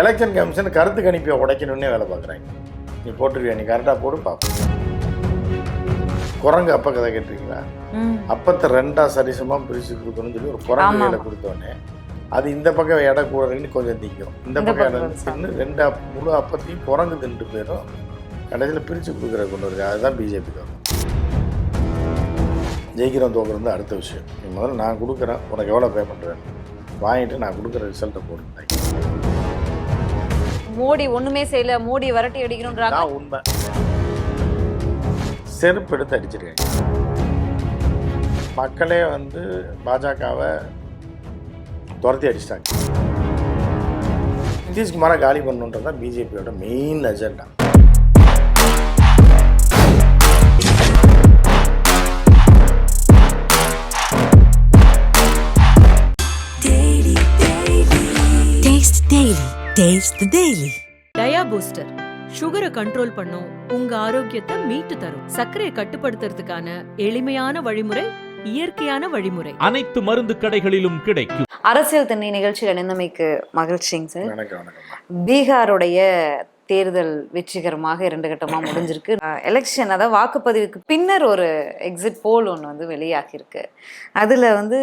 Election commission கருத்து கணிப்பை உடைக்கணும்னே வேலை பார்க்குறாங்க. நீ போட்டுருவியா? நீ கரெக்டாக போடு பார்ப்போம் குரங்கு அப்ப கதை கேட்டிருக்கீங்களா. அப்பத்தை ரெண்டா சரிசமாக பிரித்து கொடுக்கணும்னு சொல்லி ஒரு குரங்கு. வேலை கொடுத்தோடனே அது இந்த பக்கம் எடை கூடன்னு கொஞ்சம் திங்கும் இந்த பக்கம் எடை தின்னு ரெண்டு முழு அப்பத்தையும் குரங்கு தின்ட்டு போயிடும். கடைசியில் பிரித்து கொடுக்குற கொண்டு வருது. அதுதான் பிஜேபி கவர்மெண்ட் ஜெயிக்கிறோம் தோக்குறது அடுத்த விஷயம். முதல்ல நான் கொடுக்குறேன். உனக்கு எவ்வளோ பேமெண்ட் வேணும் வாங்கிட்டு நான் கொடுக்குற ரிசல்ட்டை போட்டு மோடி ஒண்ணுமே செய்யல மோடி விரட்டி அடிக்கணும்ன்றாங்க. உண்மை. செருப்பு எடுத்து அடிச்சிருக்காங்க மக்களே வந்து பாஜகவை துரத்தி அடிச்சிட்டாங்க. நிதிஷ்குமாரை காலி பண்ணணுன்றது தான் பிஜேபியோட main agenda Taste Daily. Taste the Daily. Dia booster சுகரை கண்ட்ரோல் பண்ணும் உங்க ஆரோக்கியத்தை மீட்டு தரும். சர்க்கரையை கட்டுப்படுத்துறதுக்கான எளிமையான வழிமுறை இயற்கையான வழிமுறை. அனைத்து மருந்து கடைகளிலும் கிடைக்கும். அரசியல் தண்ணி நிகழ்ச்சியில் இணைந்தமைக்கு மகிழ்ச்சிங்க சார். பீகாருடைய தேர்தல் வெற்றிகரமாக இரண்டு கட்டமா முடிஞ்சிருக்கு. எலெக்ஷன் அதாவது வாக்குப்பதிவுக்கு பின்னர் ஒரு எக்ஸிட் போல் ஒன்று வந்து வெளியாகியிருக்கு. அதுல வந்து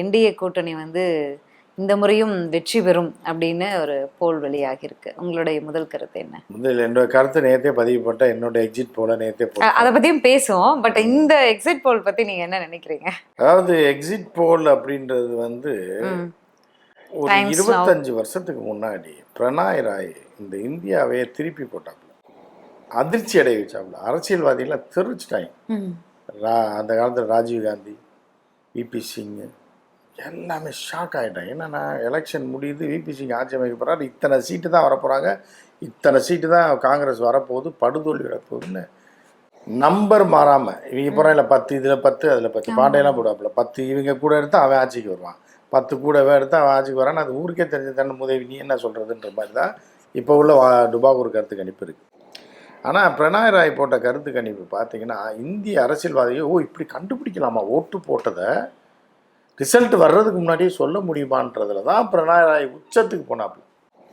என்டிஏ கூட்டணி வந்து இந்த முறையும் வெற்றி பெறும் அப்படின்னு ஒரு போல் வெளியாகியிருக்கு. உங்களுடைய முதல் கருத்து என்ன? முதல்ல என்னோட கருத்து நேத்தே பதிவு போட்ட என்னோட எக்ஸிட் போல போட்டேன். அதை பத்தியும் பேசுவோம். பட் இந்த எக்ஸிட் போல் பத்தி நீங்க என்ன நினைக்கிறீங்க? அதாவது எக்ஸிட் போல் அப்படின்றது வந்து. ஒரு. இருபத்தஞ்சு வருஷத்துக்கு முன்னாடி பிரணாய் ராய் இந்த இந்தியாவையே திருப்பி போட்டாப்புல. அதிர்ச்சி அடைய வச்சாப்புல. அரசியல்வாதிகளை தெரிவிச்சிட்டாங்க அந்த காலத்தில் ராஜீவ் காந்தி விபி சிங் எல்லாமே ஷாக் ஆகிட்டாங்க என்னன்னா எலெக்ஷன் முடியுது விபி சிங் ஆட்சி அமைக்க போகிறாரு இத்தனை சீட்டு தான் வரப்போகிறாங்க இத்தனை சீட்டு தான் காங்கிரஸ் வரப்போகுது படுதோல்வி வரப்போகுதுன்னு. நம்பர் மாறாமல் இவங்க போகிறான் இல்லை பத்து இதில் பத்து அதில் பத்து. பாண்டையெல்லாம் போடுவாப்புல. பத்து இவங்க கூட எடுத்து அவன் ஆட்சிக்கு வருவான். பத்து கூடவே எடுத்து அவன் ஆட்சிக்கு வரான். அது ஊருக்கே தெரிஞ்ச தன் முதவி நீ என்ன சொல்கிறதுன்ற மாதிரி தான் இப்போ உள்ள வா- டுபாகூர் கருத்து கணிப்பு இருக்குது ஆனால் பிரணாய் ராய் போட்ட கருத்து கணிப்பு பார்த்தீங்கன்னா இந்திய அரசியல்வாதிகள் ஓ இப்படி கண்டுபிடிக்கலாமா? ஓட்டு போட்டதை ரிசல்ட் வர்றதுக்கு முன்னாடியே சொல்ல முடியுமான்றதுல தான் பிரணாய் ராய் உச்சத்துக்கு போனாப்புல.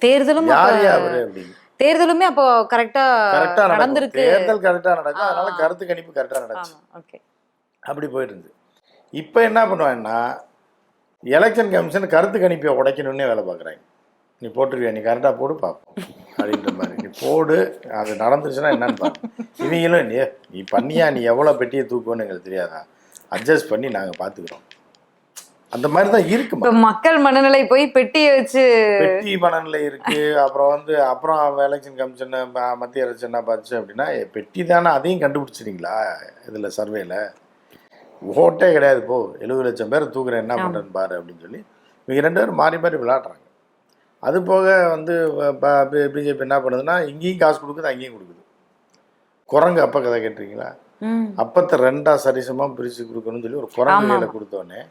தேர்தலும் யார் யாரு அப்படின்னு தேர்தலும் அப்போ கரெக்டா கரெக்டாக நடந்திருக்கு. தேர்தல் கரெக்டாக நடக்கும் அதனால. கருத்து கணிப்பு கரெக்டாக நடந்துச்சு. ஓகே. அப்படி போயிட்டு இருந்துச்சு இப்போ என்ன பண்ணுவாங்கன்னா எலெக்ஷன் கமிஷன் கருத்து கணிப்பை உடைக்கணும்னே வேலை பார்க்குறாங்க. நீ போட்டுருவியா நீ கரெக்டாக போடு பார்ப்போம். அப்படின்ற மாதிரி. நீ போடு அது நடந்துருச்சுன்னா என்னன்னு பாரு இவங்களும் நீ நீ பண்ணியா? நீ எவ்வளோ பெட்டியை தூக்குவோன்னு எங்களுக்கு தெரியாதா? அட்ஜஸ்ட் பண்ணி நாங்கள் பார்த்துக்குறோம். அந்த மாதிரி தான் இருக்குமா இப்ப மக்கள் மனநிலை போய் பெட்டியை வச்சு பெட்டி மனநிலை இருக்கு. அப்புறம் வந்து அப்புறம் எலெக்ஷன் கமிஷன் மத்திய அரசு என்ன பார்த்துச்சு அப்படின்னா பெட்டி தானே அதையும் கண்டுபிடிச்சிட்டீங்களா இதில் சர்வேல? ஓட்டே கிடையாது போ. எழுபது லட்சம் பேர் தூக்குறேன் என்ன பண்ணுறேன்னு பாரு அப்படின்னு சொல்லி இவங்க ரெண்டு பேரும் மாறி மாறி விளையாடுறாங்க. அது போக வந்து பிஜேபி என்ன பண்ணுதுன்னா இங்கேயும் காசு கொடுக்குது அங்கேயும் கொடுக்குது. குரங்கு அப்ப கதை கேட்டிருக்கீங்களா. அப்பத்தை ரெண்டா சரிசமாக பிரித்து கொடுக்கணும்னு சொல்லி ஒரு குரங்கு ஆமா. கொடுத்தோடனே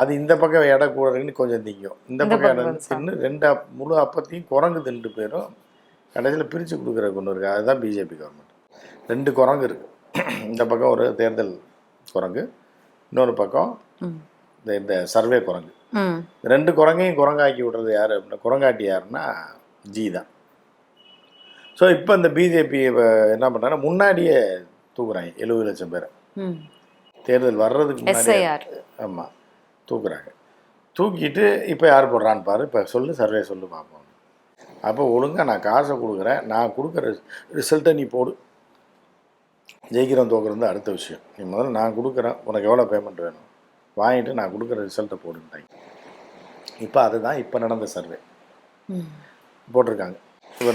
அது இந்த பக்கம் எடை கூடன்னு கொஞ்சம் திங்கும். இந்த பக்கம் கொஞ்சம் தின்னு ரெண்டு அப்- முழு அப்பத்தையும் குரங்கு தின்ட்டு போயிடும் கடைசியில் பிரித்து கொடுக்குற கொண்டு இருக்கு. அதுதான் பிஜேபி கவர்மெண்ட் ரெண்டு குரங்கு இருக்கு. இந்த பக்கம் ஒரு தேர்தல் குரங்கு இன்னொரு பக்கம். இந்த சர்வே குரங்கு. ரெண்டு குரங்கையும் குரங்காக்கி விடுறது யார் அப்படின்னா குரங்காட்டி யாருன்னா ஜி தான். ஸோ இப்போ இந்த பிஜேபி என்ன பண்ணுறாங்கன்னா முன்னாடியே தூக்குறாங்க எழுபது லட்சம் பேரை. தேர்தல் வர்றதுக்கு முன்னாடி. ஆமாம் தூக்குறாங்க. தூக்கிட்டு இப்போ யார் போடுறான்னு பாரு. இப்போ சொல்லு சர்வே சொல்லு பார்ப்போம் அப்போ ஒழுங்கா நான் காசை கொடுக்குறேன். நான் கொடுக்குற ரிசல்ட்டை நீ போடு. ஜெயிக்கிறோம் தோக்குறது அடுத்த விஷயம். நீ முதல்ல நான் கொடுக்குறேன். உனக்கு எவ்வளோ பேமெண்ட் வேணும்? வாங்கிட்டு நான் கொடுக்குற ரிசல்ட்டை போடுன்ட்டாங்க. இப்போ அதுதான் இப்போ நடந்த சர்வே. போட்டிருக்காங்க.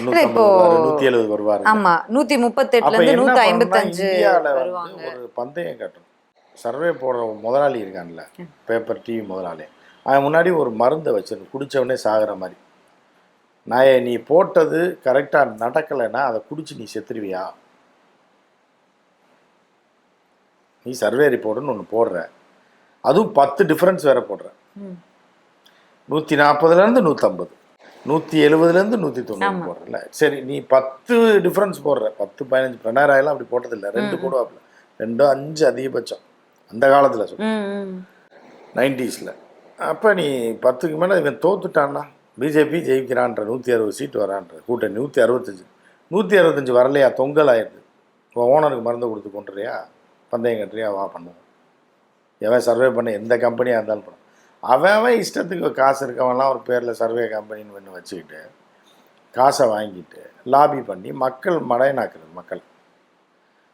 நூற்றி எழுபது வருவார் ஆமா நூத்தி முப்பத்தெட்டுல இருந்து நூத்தி ஐம்பத்தஞ்சு ஒரு பந்தயம் கட்டணும். சர்வே போடுற முதலாளி இருக்கான்ல பேப்பர் டிவி முதலாளி. அவன் முன்னாடி ஒரு மருந்தை வச்சிருந்து குடிச்சவனே சாகுற மாதிரி. நான் நீ போட்டது கரெக்டாக நடக்கலைன்னா அதை குடிச்சு நீ செத்துருவியா? நீ சர்வே ரிப்போர்ட்டுன்னு ஒன்று போடுற. அதுவும் பத்து டிஃப்ரென்ஸ் வேற போடுற. நூற்றி நாற்பதுலேருந்து நூற்றம்பது நூற்றி எழுபதுலேருந்து நூற்றி தொண்ணூறு. போடுறல சரி நீ பத்து டிஃப்ரென்ஸ் போடுற. பத்து பதினஞ்சு பன்னெண்டாயிரம் அப்படி போட்டதில்லை. ரெண்டு போடுவாப்புல. ரெண்டு அஞ்சு அதிகபட்சம். அந்த காலத்தில் சொல்ல ம், ம். நைன்டிஸில். அப்போ நீ பத்துக்கு மேலே இவன் தோத்துட்டான்னா? பிஜேபி ஜெயிக்கிறான்ற நூற்றி அறுபது சீட்டு வரான்ற கூட்டணி நூற்றி அறுபத்தஞ்சு. நூற்றி அறுபத்தஞ்சு வரலையா? தொங்கல் ஆயிடுது இப்போ ஓனருக்கு மருந்து கொடுத்து கொண்டுறியா பந்தயம் கட்டுறியா? வா பண்ணுவோம். எவன் சர்வே பண்ண எந்த கம்பெனியாக இருந்தாலும் பண்ணும் அவன் அவன் இஷ்டத்துக்கு காசு இருக்கவன்லாம் ஒரு பேரில் சர்வே கம்பெனின்னு ஒன்று வச்சுக்கிட்டு காசை வாங்கிட்டு லாபி பண்ணி மக்கள் மடையனாக்குறது மக்கள்.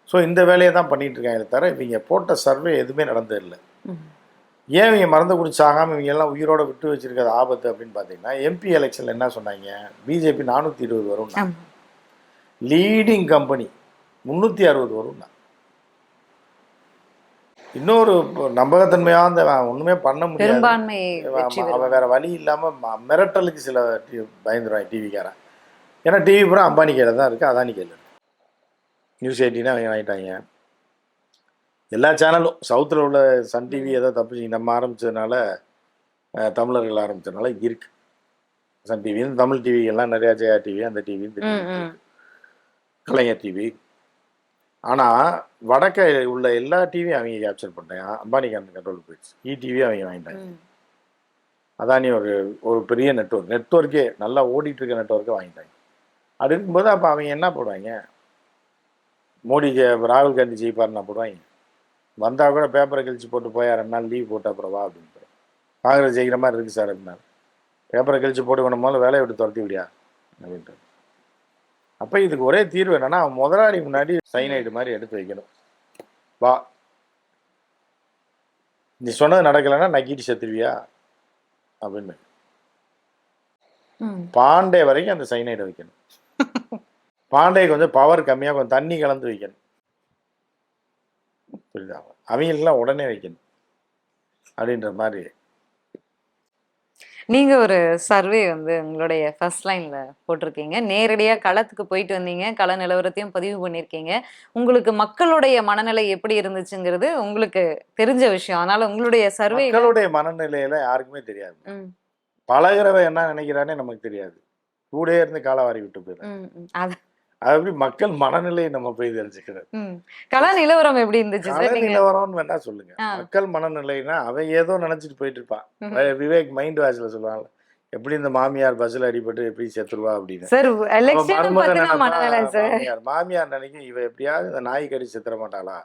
ஸோ இந்த வேலையை தான் பண்ணிட்டு இருக்காங்க தவிர இவங்க போட்ட சர்வே எதுவுமே நடந்தது இல்லை ம். ஏன் இவங்க மறந்து குடிச்சாகாம இவங்க எல்லாம் உயிரோட விட்டு வச்சிருக்கிறது ஆபத்து அப்படின்னு பார்த்தீங்கன்னா எம்பி எலெக்ஷனில் என்ன சொன்னாங்க? பிஜேபி நானூற்றி இருபது வரும். லீடிங் கம்பெனி முந்நூற்றி அறுபது வரும் இன்னொரு நம்பகத்தன்மையாக அவன் ஒன்றுமே பண்ண முடியாது. அவன் வேற வழி இல்லாமல் மிரட்டலுக்கு சில பயந்துருவாங்க டிவிக்காரன் ஏன்னா டிவி பூரா அம்பானி கையில் தான் இருக்குது அதானி கையில் நியூஸ் எயிட்டினா அவங்க வாங்கிட்டாங்க. எல்லா சேனலும் சவுத்தில் உள்ள சன் டிவி ஏதோ தப்பிச்சு நம்ம ஆரம்பிச்சதுனால அஹ், தமிழர்கள் ஆரம்பிச்சதுனால இருக்கு. சன் டிவி தமிழ் டிவி எல்லாம் நிறையா ஜெயா டிவி அந்த டிவி. கலைஞர் டிவி ஆனால் வடக்க உள்ள எல்லா டிவியும் அவங்க கேப்சர் பண்ணிட்டாங்க. அம்பானிக்கு அந்த கண்ட்ரோல் போயிடுச்சு. இ டிவி அவங்க வாங்கிட்டாங்க. அதானி ஒரு ஒரு பெரிய நெட்வொர்க் நெட்வொர்க்கே நல்லா ஓடிட்டு இருக்க நெட்வொர்க்கை வாங்கிட்டாங்க. அப்படி இருக்கும்போது அப்போ அவங்க என்ன போடுவாங்க? மோடி ராகுல் காந்தி ஜெயிப்பாருன்னா போடுவாங்க. வந்தால் கூட பேப்பரை கழிச்சு போட்டு போய் ரெண்டு நாள் லீவ் போட்டு அப்புறம் வா அப்படின்ட்டு காங்கிரஸ் ஜெயிக்கிற மாதிரி இருக்குது சார் அப்படின்னாரு பேப்பரை கழிச்சு போட்டு வேணும் முதல்ல வேலையை விட்டு துரத்தி விடியா? அப்படின்ட்டு அப்போ இதுக்கு ஒரே தீர்வு என்னன்னா முதலாளி முன்னாடி சைனைடு மாதிரி எடுத்து வைக்கணும். வா. நீ சொன்னது நடக்கலைன்னா நக்கிட்டு செத்துருவியா? அப்படின்னு. பாண்டே வரைக்கும் அந்த சைனைடை வைக்கணும். பாண்டே கொஞ்சம் பவர் கம்மியாக கொஞ்சம் தண்ணி கலந்து வைக்கணும். புரியுதா? அவங்களுக்குலாம் உடனே வைக்கணும். அப்படின்ற மாதிரி. நீங்க ஒரு சர்வே வந்து உங்களுடைய ஃபர்ஸ்ட் லைன்ல போட்டிருக்கீங்க. நேரடியா களத்துக்கு போயிட்டு வந்தீங்க. கள நிலவரத்தையும் பதிவு பண்ணிருக்கீங்க உங்களுக்கு மக்களுடைய மனநிலை எப்படி இருந்துச்சுங்கிறது உங்களுக்கு தெரிஞ்ச விஷயம். அதனால உங்களுடைய சர்வே மக்களுடைய மனநிலையில யாருக்குமே தெரியாது. பழகிறவன் என்ன நினைக்கிறானே நமக்கு தெரியாது. கூடயே இருந்து காலவாரி விட்டு போயிடும் அது எப்படி மக்கள் மனநிலையை நம்ம போய் தெரிஞ்சுக்கிறது. கள நிலவரம் எப்படி இருந்துச்சு நீங்க? நிலவரம்னு வேணா சொல்லுங்க. மக்கள் மனநிலைனா அவன் ஏதோ நினைச்சிட்டு போயிட்டு இருப்பான். விவேக் மைண்ட் வாஷ்ல சொல்லுவாங்க எப்படி இந்த மாமியார் பஸ்ல அடிபட்டு எப்படி செத்துருவா அப்படின்னு? சார் மனநிலை மாமியார் மாமியார் நினைக்கும் இவ எப்படியாவது இந்த நாய் கடி செத்துற மாட்டாளா.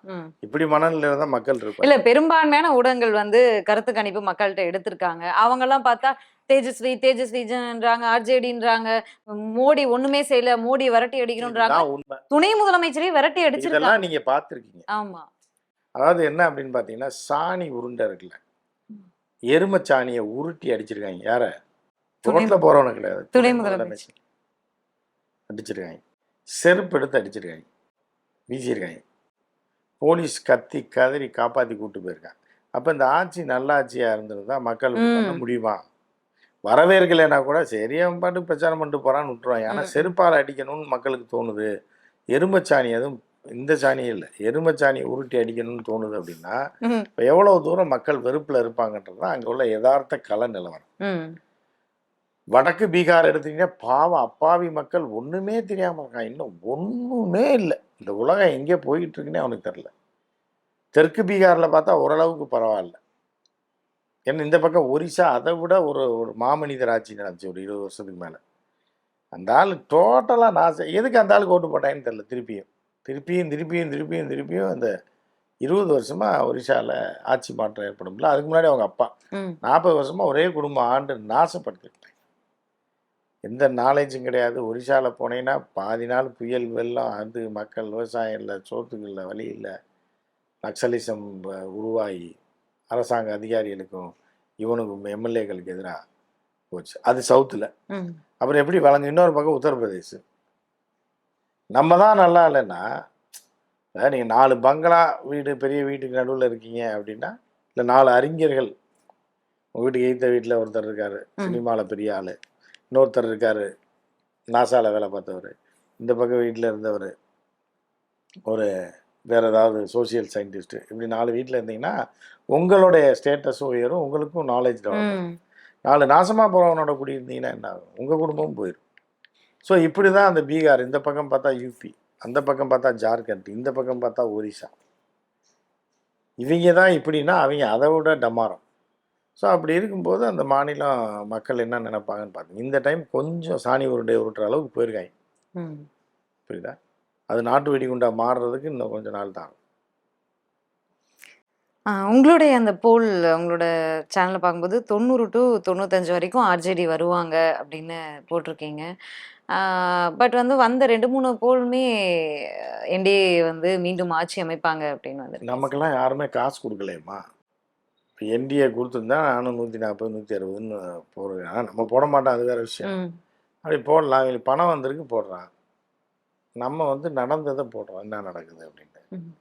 இப்படி மனநிலையில தான் மக்கள் இருப்பாங்க. இல்ல பெரும்பான்மையான ஊடகங்கள் வந்து கருத்து கணிப்பு மக்கள்கிட்ட எடுத்திருக்காங்க. அவங்க எல்லாம் பார்த்தா தேஜஸ்வி தேஜஸ்விஜன்றாங்க ஆர்ஜேடின்றாங்க மோடி ஒண்ணுமே செய்யல மோடி விரட்டி அடிக்கணும்ன்றாங்க. துணை முதலமைச்சரையும் விரட்டி அடிச்சிருக்காங்க. நீங்க பார்த்திருக்கீங்க. ஆமா. அதாவது என்ன அப்படின்னு பாத்தீங்கன்னா சாணி உருண்டை இருக்குல்ல. எருமை சாணியை உருட்டி அடிச்சிருக்காங்க. யார? ரோட்ல போறவன கிடையாது. துணை முதலமைச்சர். அடிச்சிருக்காங்க. செருப்பு எடுத்து அடிச்சிருக்காங்க. வீசியிருக்காங்க. போலீஸ் கத்தி கதறி காப்பாத்தி கூட்டு போயிருக்காங்க. அப்ப இந்த ஆட்சி நல்ல ஆட்சியா இருந்திருந்தா மக்கள் பண்ண. முடியுமா? வரவேற்கலைன்னா கூட சரி அவன் பாட்டு பிரச்சாரம் பண்ணிட்டு போறான்னு விட்டுருவாங்க ஆனா ம். செருப்பால் அடிக்கணும்னு மக்களுக்கு தோணுது. எருமைச்சாணி அதுவும் இந்த சாணி இல்லை. எருமைச்சாணியை உருட்டி அடிக்கணும்னு தோணுது அப்படின்னா இப்போ எவ்வளவு தூரம் மக்கள் வெறுப்புல இருப்பாங்கன்றது தான் அங்கே உள்ள யதார்த்த கள நிலவரம். வடக்கு பீகார் எடுத்தீங்கன்னா பாவம் அப்பாவி மக்கள் ஒண்ணுமே தெரியாம இருக்கான் இன்னும் ஒண்ணுமே இல்லை. இந்த உலகம் எங்கே போயிட்டு இருக்குன்னே அவனுக்கு தெரில தெற்கு பீகார்ல பார்த்தா ஓரளவுக்கு பரவாயில்ல. ஏன்னா இந்த பக்கம் ஒரிசா அதை விட ஒரு ஒரு மாமனிதர் ஆட்சி நடந்துச்சு ஒரு இருபது வருஷத்துக்கு மேலே. அந்த ஆள் டோட்டலாக நாச எதுக்கு அந்த ஆளுக்கு ஓட்டு போட்டாங்கன்னு தெரில திருப்பியும் திருப்பியும் திருப்பியும் திருப்பியும் திருப்பியும் அந்த இருபது வருஷமா ஒரிசால ஆட்சி மாற்றம் ஏற்படும்ல அதுக்கு முன்னாடி அவங்க அப்பா. நாற்பது வருஷமா ஒரே குடும்பம் ஆண்டு நாசப்படுத்திட்டாங்க. எந்த நாலேஜும் கிடையாது. ஒரிசால போனீங்கன்னா பாதி நாள் புயல் வெள்ளம் அது மக்கள் விவசாயம் இல்லை சோத்துக்கு இல்லை வழி இல்லை நக்சலிசம் உருவாகி அரசாங்க அதிகாரிகளுக்கும் இவனுக்கும் எம்எல்ஏக்களுக்கு எதிராக போச்சு. அது சவுத்தில். அப்புறம் எப்படி வழங்கு இன்னொரு பக்கம் உத்தரப்பிரதேஷ் நம்ம தான் நல்லா இல்லைன்னா நீங்கள் நாலு பங்களா வீடு பெரிய வீட்டுக்கு நடுவில் இருக்கீங்க அப்படின்னா இல்லை நாலு அறிஞர்கள். உங்கள் வீட்டுக்கு எய்த்த வீட்டில் ஒருத்தர் இருக்கார். சினிமாவில் பெரிய ஆள். இன்னொருத்தர் இருக்கார். நாசாவில் வேலை பார்த்தவர். இந்த பக்கம் வீட்டில் இருந்தவர். ஒரு வேறு ஏதாவது சோஷியல் சயின்டிஸ்ட்டு இப்படி நாலு வீட்டில் இருந்தீங்கன்னா உங்களுடைய ஸ்டேட்டஸும் உயரும் உங்களுக்கும் நாலேஜ் டெவலப். நாலு நாசமாக போகிறவனோட குடியிருந்தீங்கன்னா என்ன ஆகும்? உங்கள் குடும்பமும் போயிடும் ஸோ இப்படி தான் அந்த பீகார். இந்த பக்கம் பார்த்தா யூபி அந்த பக்கம் பார்த்தா ஜார்க்கண்ட் இந்த பக்கம் பார்த்தா ஒரிசா. இவங்க தான் இப்படின்னா அவங்க அதை விட டமாரம். ஸோ அப்படி இருக்கும்போது அந்த மாநிலம் மக்கள் என்ன நினைப்பாங்கன்னு பார்த்தீங்க இந்த டைம் கொஞ்சம் சாணி உருண்டை உருட்டுற அளவுக்கு போயிருக்காங்க. ம். புரியுதா? அது நாட்டு வெடிகுண்டா மாறுறதுக்கு இன்னும் கொஞ்சம் நாள் தான் உங்களுடைய அந்த போல் உங்களோட சேனலை பார்க்கும்போது தொண்ணூறு டு தொண்ணூத்தஞ்சு வரைக்கும் ஆர்ஜேடி வருவாங்க அப்படின்னு போட்டிருக்கீங்க. பட் வந்து வந்த ரெண்டு மூணு போலுமே என்டிஏ வந்து மீண்டும் ஆட்சி அமைப்பாங்க அப்படின்னு வந்து நமக்கெல்லாம் யாருமே காசு கொடுக்கலையம்மா. இப்போ என்டிஏ கொடுத்துருந்தா நானும் நூற்றி நாற்பது நூற்றி அறுபதுன்னு போடுவேன் ஆனா நம்ம போட மாட்டோம். அது வேறு விஷயம். அப்படி போடலாம். இவங்களுக்கு பணம் வந்திருக்கு போடுறான். நம்ம வந்து நடந்ததை போடுறோம். என்ன நடக்குது அப்படின்ட்டு. ம்.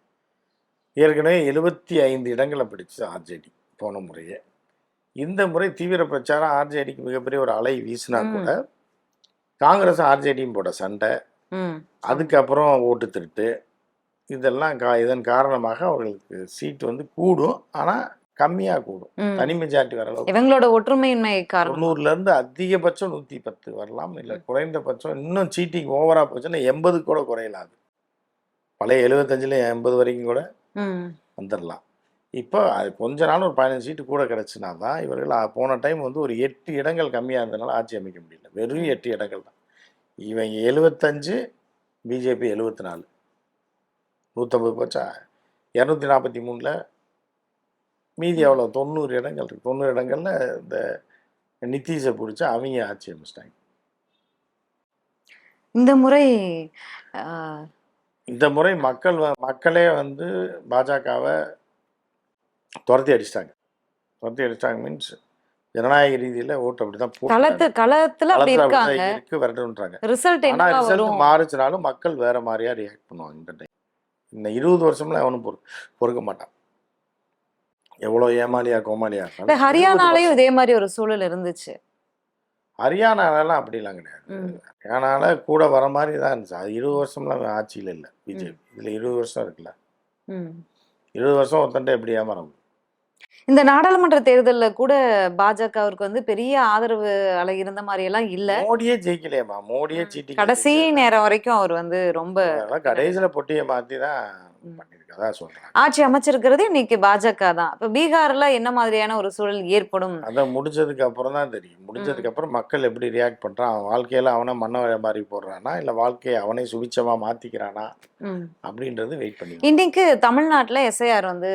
ஏற்கனவே எழுபத்தி ஐந்து இடங்களை பிடிச்சு ஆர்ஜேடி போன முறையே. இந்த முறை தீவிர பிரச்சாரம் ஆர்ஜேடிக்கு மிகப்பெரிய ஒரு அலை வீசினா. கூட காங்கிரஸ் ஆர்ஜேடியும் போட சண்டை. அதுக்கப்புறம் ஓட்டு திருட்டு. இதெல்லாம் கா இதன் காரணமாக அவர்களுக்கு சீட் வந்து கூடும். ஆனால் கம்மியாக கூடும். தனி மெஜாரிட்டி வர அளவுக்கு. இவங்களோட ஒற்றுமையின்மை தொண்ணூறுல இருந்து அதிகபட்சம் நூற்றி பத்து வரலாம் இல்லை குறைந்தபட்சம் இன்னும் சீட்டிங் ஓவராக போச்சுன்னா எண்பது கூட குறையலாது. பழைய எழுபத்தஞ்சில் எண்பது வரைக்கும் கூட வந்துடலாம் இப்போ அது கொஞ்ச நாள் ஒரு பதினஞ்சு சீட்டு கூட கிடச்சினா தான் இவர்கள் போன டைம் வந்து ஒரு எட்டு இடங்கள் கம்மியாக இருந்தனால ஆட்சி அமைக்க முடியல. வெறும் எட்டு இடங்கள் தான். இவங்க எழுபத்தஞ்சு பிஜேபி எழுபத்தி நாலு நூற்றம்பது போச்சா? இரநூத்தி நாற்பத்தி மூணில் மீதி எவ்வளோ தொண்ணூறு இடங்கள் இருக்கு. தொண்ணூறு இடங்கள்ல இந்த நித்தீஷை பிடிச்சி அவங்க ஆட்சி அமைச்சிட்டாங்க. இந்த முறை இந்த முறை மக்கள் மக்களே வந்து பாஜகவை துரத்தி அடிச்சிட்டாங்க. துரத்தி அடிச்சிட்டாங்க மீன்ஸ் ஜனநாயக ரீதியில் ஓட்டு அப்படி தான் களத்து களத்துல இருக்கு விரட்டுன்றாங்க. ரிசல்ட் ஆனால் ரிசல்ட் மாறுச்சுனாலும் மக்கள் வேற மாதிரியா ரியாக்ட் பண்ணுவாங்க இந்த டைம் இந்த இருபது வருஷம்ல அவனும் பொறு பொறுக்க மாட்டான். எவ்வளோ ஏமாலியா கோமாலியா இருந்தாலும் ஹரியானாலையும் இதே மாதிரி ஒரு சூழல் இருந்துச்சு. ஹரியானாலலாம் அப்படிலாம் கிடையாது. ஹரியானால கூட வர மாதிரி தான் இருந்துச்சு. அது இருபது வருஷம்லாம் ஆட்சியில் இல்லை பிஜேபி. இதில் இருபது வருஷம் இருக்குல்ல. இருபது வருஷம் ஒருத்தன்ட்ட எப்படி ஏமாற முடியும்? இந்த நாடாளுமன்ற தேர்தல்ல கூட பாஜகவிற்கு வந்து பெரிய ஆதரவு அலை இருந்த மாதிரி எல்லாம் இல்ல. மோடியே ஜெயிக்கலையேம்மா. மோடியே சீட்டி கடைசி நேரம் வரைக்கும் அவர் வந்து ரொம்ப கடைசியில் பொட்டியை மாற்றி தான் ம். பண்ணியிருக்கதா சொல்கிறேன் ஆட்சி அமைச்சிருக்கிறது இன்னைக்கு பாஜக தான். இப்ப பீகார்ல என்ன மாதிரியான ஒரு சூழல் ஏற்படும்? அதை முடிச்சதுக்கு அப்புறம் தான் தெரியும். முடிச்சதுக்கு அப்புறம் மக்கள் எப்படி ரியாக்ட் பண்ணுறான் அவன் வாழ்க்கையில் அவனை மண்ண மாதிரி போடுறானா? இல்லை வாழ்க்கையை அவனே சுபிச்சமாக மாற்றிக்கிறானா ம். அப்படின்றது வெயிட் பண்ணி இன்னைக்கு தமிழ்நாட்டுல எஸ்ஐஆர் வந்து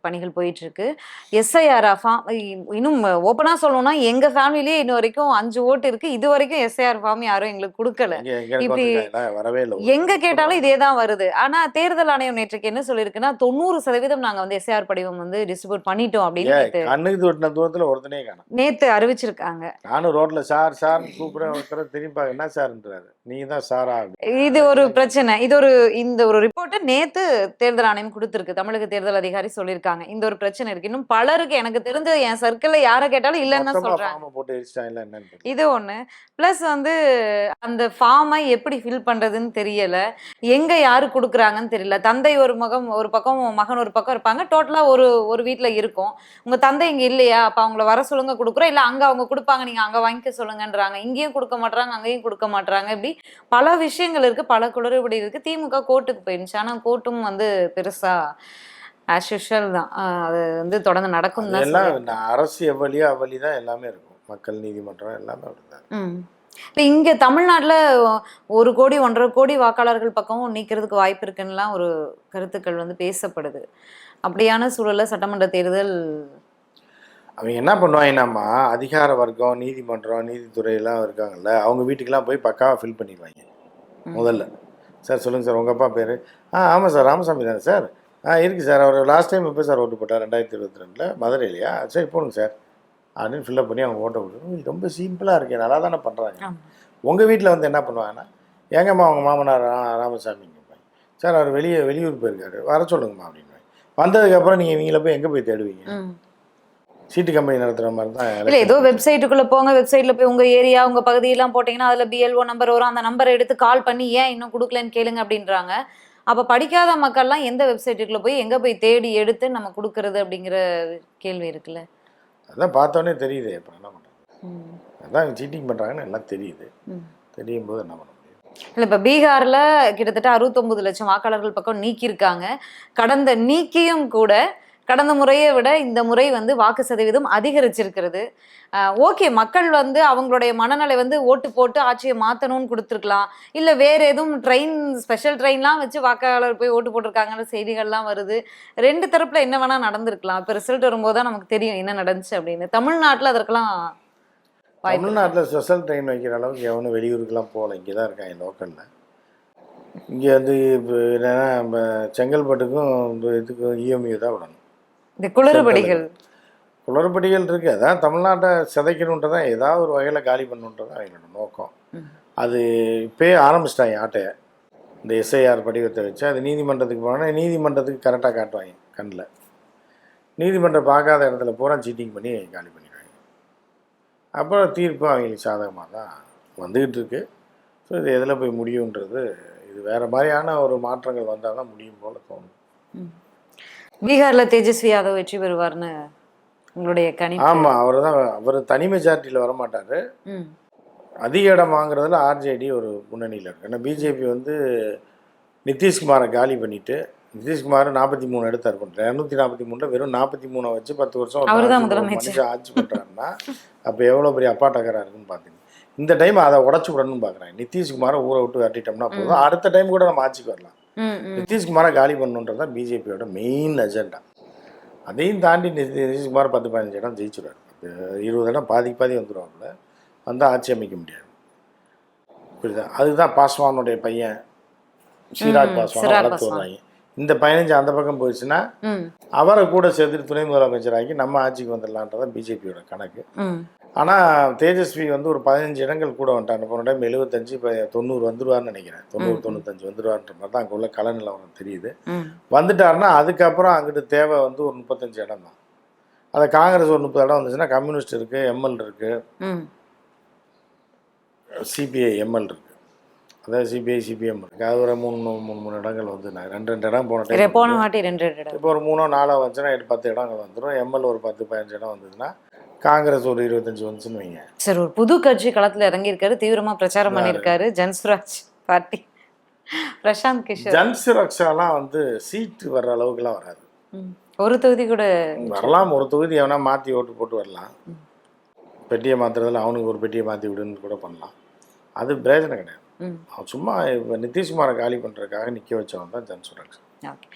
பணிகள் போயிட்டு இருக்கு எஸ்ஐஆர் ஃபார்ம் இன்னும் ஓப்பனா சொல்லணும்னா எங்க ஃபேமிலிலேயே இன்ன வரைக்கும் அஞ்சு ஓட்டு இருக்கு. இது வரைக்கும் எஸ்ஐஆர் ஃபார்ம் யாரும் எங்களுக்கு கொடுக்கல. இப்படி- வந்துட்டாங்களா வரவே இல்லை. எங்க கேட்டாலும் இதே தான் வருது. ஆனா தேர்தல் ஆணையம் என்ன சொல்லியிருக்குன்னா தொண்ணூறு சதவீதம் நாங்க வந்து எஸ்ஐஆர் படிவம் வந்து டிஸ்ட்ரிபியூட் பண்ணிட்டோம் அப்படின்னு கண்ணுக்கு தொட்டின தூரத்தில் ஒருத்தனே காணும். நேத்து அறிவிச்சிருக்காங்க. நானும் ரோட்ல சார் சார் கூப்பிடுறேன் ஒருத்தர திரும்பி என்ன சார்ன்றாரு? நீங்க தான் சாரா. இது ஒரு பிரச்சனை. இது ஒரு இந்த ஒரு ரிப்போர்ட்டை நேத்து தேர்தல் ஆணையம் கொடுத்திருக்கு. தமிழக தேர்தல் அதிகாரி சொல்லியிருக்காங்க. இந்த ஒரு பிரச்சனை இருக்கு. இன்னும் பலருக்கு எனக்கு தெரிஞ்ச என் சர்க்கிள்ல யாரை கேட்டாலும் இல்லைன்னு தான் சொல்றாங்க. இது ஒண்ணு. ப்ளஸ் வந்து அந்த ஃபார்மை எப்படி ஃபில் பண்றதுன்னு தெரியல. எங்க யாரு கொடுக்குறாங்கன்னு தெரியல. தந்தை ஒரு மகம் ஒரு பக்கம் மகன் ஒரு பக்கம் இருப்பாங்க. டோட்டலா ஒரு ஒரு வீட்ல இருக்கும். உங்க தந்தை இங்க இல்லையா? அப்ப அவங்கள வர சொல்லுங்க கொடுக்குறோம். இல்ல அங்க அவங்க கொடுப்பாங்க நீங்க அங்க வாங்கிக்க சொல்லுங்கன்றாங்க. இங்கேயும் கொடுக்க மாட்றாங்க அங்கேயும் கொடுக்க மாட்றாங்க. இப்படி பல விஷயங்கள் இருக்கு பல குளறுபடி இருக்கு. திமுக கோர்ட்டுக்கு போயிருந்துச்சு. ஆனா கோர்ட்டும் வந்து பெருசா ஆஸ் யூஷுவல் தான். அது வந்து தொடர்ந்து நடக்கும் தான் அரசு எவ்வளியோ தான் எல்லாமே இருக்கும். மக்கள் நீதிமன்றம் எல்லாமே அப்படிதான். இப்போ இங்கே தமிழ்நாட்டில் ஒரு கோடி ஒன்றரை கோடி வாக்காளர்கள் பக்கமும் நீக்கிறதுக்கு வாய்ப்பு இருக்குன்னுலாம் ஒரு கருத்துக்கள் வந்து பேசப்படுது. அப்படியான சூழல்ல சட்டமன்ற தேர்தல் அவங்க என்ன பண்ணுவாங்கன்னாமா அதிகார வர்க்கம் நீதிமன்றம் நீதித்துறை எல்லாம் இருக்காங்கல்ல அவங்க வீட்டுக்கெல்லாம் போய் பக்காவாக ஃபில் பண்ணிடுவாங்க. முதல்ல. சார் சொல்லுங்கள் சார் உங்கள் அப்பா பேர்? ஆ ஆமாம் சார் ராமசாமி தானே சார்? ஆ இருக்குது சார் அவர் லாஸ்ட் டைம் எப்போ சார் ஓட்டு போட்டார்? ரெண்டாயிரத்தி இருபத்தி ரெண்டில் மதுரையிலையா? சரி போடுங்க சார். அப்படின்னு ஃபில்அப் பண்ணி அவங்க ஓட்ட விடுவோம் இது ரொம்ப சிம்பிளாக இருக்கே நல்லா தானே பண்ணுறாங்க. உங்கள் வீட்டில் வந்து என்ன பண்ணுவாங்கன்னா ஏங்கம்மா அவங்க மாமனார் ரா- ராமசாமிங்க சார் அவர் வெளியே வெளியூர் போயிருக்காரு. வர சொல்லுங்கம்மா அப்படின்னு வந்ததுக்கப்புறம் நீங்கள் இவங்கள போய் எங்கே போய் தேடுவீங்க. சீட்டு கம்பெனி நடத்துகிற மாதிரி தான் இல்ல ஏதோ வெப்சைட்டுக்குள்ள போங்க வெப்சைட்ல போய் உங்க ஏரியா உங்க பகுதியெல்லாம் போட்டீங்கன்னா அதுல பிஎல்ஓ நம்பர் வரும். அந்த நம்பரை எடுத்து கால் பண்ணி ஏன் இன்னும் கொடுக்கலன்னு கேளுங்க அப்படின்றாங்க. அப்ப படிக்காத மக்கள்லாம் எந்த வெப்சைட்டுக்குள்ள போய் எங்க போய் தேடி எடுத்து நம்ம கொடுக்கறது அப்படிங்கிற கேள்வி இருக்குல்ல? அதான் பார்த்தோன்னே தெரியுது இப்போ என்ன பண்ணுறது. அதான் சீட்டிங் பண்ணுறாங்கன்னு எல்லாம் தெரியுது. தெரியும் போது என்ன பண்ண முடியும் இல்ல இப்ப பீகார்ல கிட்டத்தட்ட அறுபத்தொன்பது லட்சம் வாக்காளர்கள் பக்கம் நீக்கியிருக்காங்க கடந்த நீக்கியும் கூட கடந்த முறையை விட இந்த முறை வந்து வாக்கு சதவீதம் அதிகரிச்சிருக்கிறது. ஓகே மக்கள் வந்து அவங்களுடைய மனநிலை வந்து ஓட்டு போட்டு ஆட்சியை மாற்றணும்னு கொடுத்துருக்கலாம். இல்லை வேற எதுவும் ட்ரெயின் ஸ்பெஷல் ட்ரெயின்லாம் வச்சு வாக்காளர் போய் ஓட்டு போட்டிருக்காங்கன்ற செய்திகள்லாம் வருது. ரெண்டு தரப்புல என்ன வேணால் நடந்திருக்கலாம். இப்போ ரிசல்ட் வரும்போது தான் நமக்கு தெரியும் என்ன நடந்துச்சு அப்படின்னு. தமிழ்நாட்டில் அதற்கெல்லாம் தமிழ்நாட்டில் ஸ்பெஷல் ட்ரெயின் வைக்கிற அளவுக்கு எவனும் வெளியூருக்கெல்லாம் போகல. இங்கே தான் இருக்காங்க லோக்கலில். இங்கே வந்து இப்போ என்னென்னா நம்ம செங்கல்பட்டுக்கும் இதுக்கும் இஎம்யூ தான் விடணும். இந்த குளறுபடிகள். குளறுபடிகள் இருக்குது அதான் தமிழ்நாட்டை சிதைக்கணுன்ட்டு தான் ஏதாவது ஒரு வகையில் காலி பண்ணணுன்றது தான் அவங்களோட நோக்கம். அது இப்போயே ஆரம்பிச்சிட்டாங்க ஆட்டையை. இந்த எஸ்ஐஆர் படிவத்தை வச்சு அது நீதிமன்றத்துக்கு போனால் நீதிமன்றத்துக்கு கரெக்டாக காட்டுவாங்க கண்ணில். நீதிமன்றம் பார்க்காத இடத்துல பூரா சீட்டிங் பண்ணி காலி பண்ணிடுவாங்க. அப்புறம் தீர்ப்பு அவங்களுக்கு சாதகமாக தான் வந்துக்கிட்டு இருக்கு. ஸோ இது எதில் போய் முடியுன்றது இது வேறு மாதிரியான ஒரு மாற்றங்கள் வந்தால் தான் முடியும் போல தோணும். பீகார்ல தேஜஸ்வி யாதவ் வெற்றி பெறுவார்னு உங்களுடைய கணிப்பு. ஆமாம் அவர் தான் அவர் தனி மெஜாரிட்டியில் வரமாட்டார். அதிக இடம் வாங்குறதுல ஆர்ஜேடி ஒரு முன்னணியில் இருக்கு. ஏன்னா பிஜேபி வந்து நிதிஷ்குமாரை காலி பண்ணிட்டு நிதிஷ்குமார் நாற்பத்தி மூணு எடுத்தார் பண்ணுறேன் இரநூத்தி நாற்பத்தி மூணில் வெறும் நாற்பத்தி மூணை வச்சு பத்து வருஷம். மனுஷன் ஆட்சி பண்ணுறாருன்னா அப்போ எவ்வளோ பெரிய அப்பா டக்கரா இருக்குன்னு பார்த்தீங்க இந்த டைம் அதை உடச்சு விடணும்னு பார்க்குறேன் நிதிஷ்குமாரை ஊரை விட்டு விரட்டிட்டோம்னா போதும். அடுத்த டைம் கூட நம்ம ஆட்சிக்கு வரலாம். நிதிஷ்குமாரை காலி பண்ணணுன்றது தான் பிஜேபியோட மெயின் அஜெண்டா அதையும் தாண்டி நிதி நிதிஷ்குமார் பத்து பதினஞ்சு இடம் ஜெயிச்சிடுவார் பத்து, இருபது இடம் பாதி பாதி வந்துடுவாப்புல வந்து ஆட்சி அமைக்க முடியாது. புரியுதா? அதுதான் பாஸ்வானுடைய பையன். சிராக் ம், பாஸ்வான் வளர்த்து பாஸ்வான். இந்த பதினஞ்சு அந்த பக்கம் போயிடுச்சுன்னா அவரை கூட சேர்த்துட்டு துணை முதலமைச்சராகி நம்ம ஆட்சிக்கு வந்துடலான்றதான் பிஜேபியோட கணக்கு. ஆனால் தேஜஸ்வி வந்து ஒரு பதினஞ்சு இடங்கள் கூட வந்துட்டாங்க போன டைம் எழுபத்தஞ்சு இப்போ தொண்ணூறு வந்துருவார்னு நினைக்கிறேன். தொண்ணூறு தொண்ணூத்தஞ்சு வந்துருவார்ன்ற மாதிரி தான் அங்கே உள்ள கல நிலவரம் தெரியுது. வந்துட்டாருன்னா அதுக்கப்புறம் அங்கிட்டு தேவை வந்து ஒரு முப்பத்தஞ்சு இடம் தான். அதை காங்கிரஸ் ஒரு முப்பது இடம் வந்துச்சுன்னா கம்யூனிஸ்ட் இருக்குது எம்எல் இருக்குது சிபிஐ எம்எல் இருக்குது அதாவது சிபிஐ சிபிஎம் இருக்குது அது ஒரு மூணு மூணு மூணு இடங்கள் வந்து நான் ரெண்டு ரெண்டு இடம் போன டைம் போன வாட்டி ரெண்டு ரெண்டு இடம். இப்போ ஒரு மூணோ நாலோ வந்துச்சுன்னா எட்டு பத்து இடங்கள் வந்துடும் எம்எல் ஒரு பத்து பதினஞ்சு இடம் வந்ததுன்னா காங்கிரஸ் ஒரு இருபத்தஞ்சு வந்துச்சுன்னு வைங்க. சரி ஒரு புது கட்சி களத்துல இறங்கியிருக்காரு தீவிரமா பிரச்சாரம் பண்ணியிருக்காரு ஜன்ஸ்வராஜ் பார்ட்டி. பிரசாந்த் கிஷோர். ஜன் சுரக்ஷாலாம் வந்து சீட்டு வர்ற அளவுக்குலாம் வராது. ஒரு தொகுதி கூட வரலாம். ஒரு தொகுதி எவனா மாற்றி ஓட்டு போட்டு வரலாம். பெட்டியை மாற்றுறதுல அவனுக்கு ஒரு பெட்டியை மாற்றி விடுன்னு கூட பண்ணலாம். அது பிரயோஜனம் கிடையாது. சும்மா இப்போ நிதிஷ்குமாரை காலி பண்ணுறதுக்காக நிற்க வச்சவன் தான் ஜன் சுரக்ஷா ஓகே.